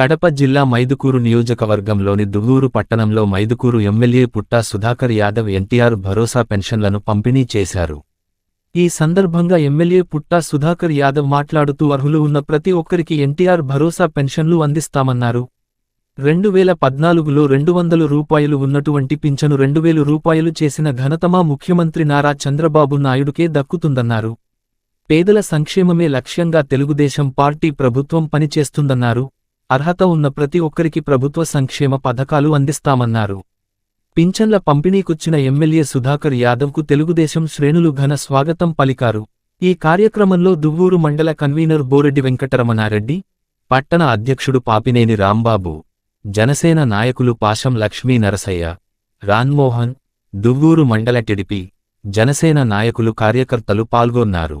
కడప జిల్లా మైదుకూరు నియోజకవర్గంలోని దువ్వూరు పట్టణంలో మైదుకూరు ఎమ్మెల్యే పుట్టా సుధాకర్ యాదవ్ ఎన్టీఆర్ భరోసా పెన్షన్లను పంపిణీ చేశారు. ఈ సందర్భంగా ఎమ్మెల్యే పుట్టా సుధాకర్ యాదవ్ మాట్లాడుతూ అర్హులు ఉన్న ప్రతి ఒక్కరికి ఎన్టీఆర్ భరోసా పెన్షన్లు అందిస్తామన్నారు. రెండు వేల పద్నాలుగులో రెండు వందల రూపాయలు ఉన్నటువంటి పింఛను రెండు వేలు రూపాయలు చేసిన ఘనతమా ముఖ్యమంత్రి నారా చంద్రబాబు నాయుడుకే దక్కుతుందన్నారు. పేదల సంక్షేమమే లక్ష్యంగా తెలుగుదేశం పార్టీ ప్రభుత్వం పనిచేస్తుందన్నారు. అర్హత ఉన్న ప్రతి ఒక్కరికి ప్రభుత్వ సంక్షేమ పథకాలు అందిస్తామన్నారు. పింఛన్ల పంపిణీకొచ్చిన ఎమ్మెల్యే సుధాకర్ యాదవ్కు తెలుగుదేశం శ్రేణులు ఘన స్వాగతం పలికారు. ఈ కార్యక్రమంలో దువ్వూరు మండల కన్వీనర్ బోరెడ్డి వెంకటరమణారెడ్డి పట్టణ అధ్యక్షుడు పాపినేని రాంబాబు జనసేన నాయకులు పాశం లక్ష్మీ నరసయ్య రాన్మోహన్ దువ్వూరు మండల టిడిపి జనసేన నాయకులు కార్యకర్తలు పాల్గొన్నారు.